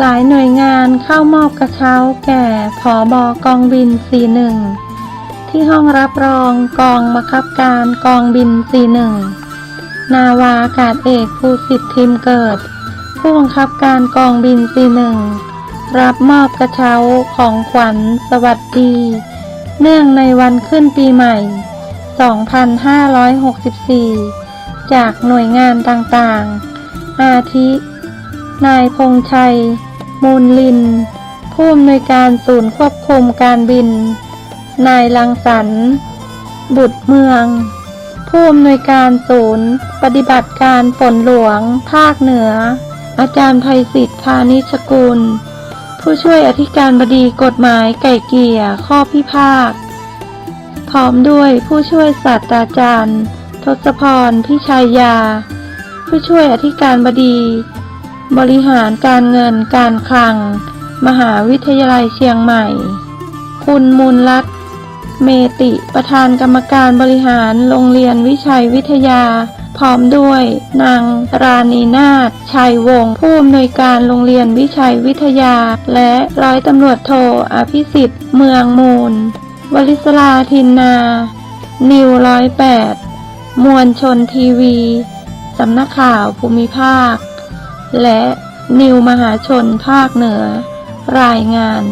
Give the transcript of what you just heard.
หลายหน่วยงานเข้ามอบกระเช้าแก่ผอบอกองบิน 41 ที่ห้องรับรองกองบังคับการกองบิน 41 นาวาอากาศเอกภูสิทธิ์ทิมเกิด ผู้บังคับการกองบิน 41 รับมอบกระเช้าของขวัญสวัสดี เนื่องในวันขึ้นปีใหม่ 2564 จากหน่วยงานต่างๆ อาทิ นายพงชัย มูลลิน ผู้อำนวยการศูนย์ควบคุมการบิน นายลังสรรบุตรเมือง ผู้อำนวยการศูนย์ ปฏิบัติการฝนหลวง ภาคเหนือ อาจารย์ไพศิษฐ์พานิชกุล ผู้ช่วยอธิการบดีกฎหมายไก่เกี่ยข้อพิพาทพร้อมด้วยผู้ช่วยศาสตราจารย์ ทศพรพิชัยยา ผู้ช่วยอธิการบดี บริหารการเงินการคลัง มหาวิทยาลัยเชียงใหม่ คุณมูลรัตนเมติประธานกรรมการบริหารโรงเรียนวิชัยวิทยา พร้อมด้วย นางราณีนาถชัยวงศ์ผู้อำนวยการโรงเรียนวิชัยวิทยา และร้อยตำรวจโทอภิสิทธิ์เมืองมูล วลิศลาทินนา นิวร้อยแปดมวลชนทีวี สำนักข่าวภูมิภาค และนิวมหาชนภาคเหนือ รายงาน